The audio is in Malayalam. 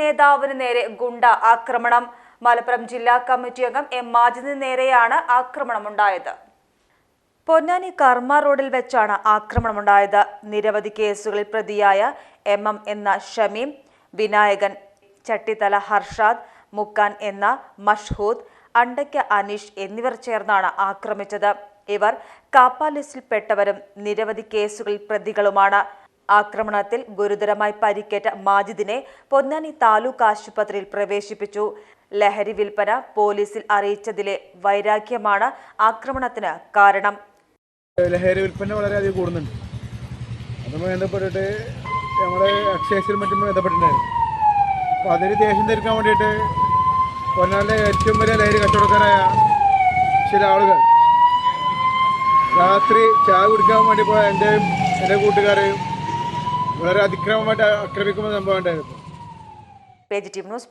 നേതാവിന് നേരെ ഗുണ്ട ആക്രമണം. മലപ്പുറം ജില്ലാ കമ്മിറ്റി അംഗം എം മാജിദിന് നേരെയാണ് ആക്രമണമുണ്ടായത്. പൊന്നാനി കർമ്മ റോഡിൽ വെച്ചാണ് ആക്രമണമുണ്ടായത്. നിരവധി കേസുകളിൽ പ്രതിയായ എം എം എന്ന ഷമീം വിനായകൻ ചട്ടിത്തല ഹർഷാദ് മുക്കാൻ എന്ന മഷ്ഹൂദ് അണ്ടയ്ക്ക അനീഷ് എന്നിവർ ചേർന്നാണ് ആക്രമിച്ചത്. ഇവർ കാപ്പ ലിസ്റ്റിൽപ്പെട്ടവരും നിരവധി കേസുകളിൽ പ്രതികളുമാണ്. ആക്രമണത്തിൽ ഗുരുതരമായി പരിക്കേറ്റ മാജിദിനെ പൊന്നാനി താലൂക്ക് ആശുപത്രിയിൽ പ്രവേശിപ്പിച്ചു. ലഹരി വിൽപ്പന പോലീസിൽ അറിയിച്ചതിലെ വൈരാഗ്യമാണ് ആക്രമണത്തിന് കാരണം. ലഹരി വിൽപ്പന വളരെയധികം കൂടുന്നുണ്ട്. അതുമായി ബന്ധപ്പെട്ടിട്ട് നമ്മുടെ അക്ഷയസിലും മറ്റും ബന്ധപ്പെട്ടിട്ടുണ്ടായിരുന്നു. അപ്പോൾ അതിന് ദേഷ്യം തീർക്കാൻ വേണ്ടിയിട്ട് പൊന്നാലെ ഏറ്റവും വലിയ ലഹരി കച്ചവടക്കാരായ ചില ആളുകൾ രാത്രി ചായ കുടിക്കാൻ വേണ്ടി പോയ എന്റെയും എന്റെ കൂട്ടുകാരെയും വളരെ അതിക്രമമായിട്ട് ആക്രമിക്കുന്ന സംഭവം ഉണ്ടായിരുന്നു പേജ് ടീം ന്യൂസ്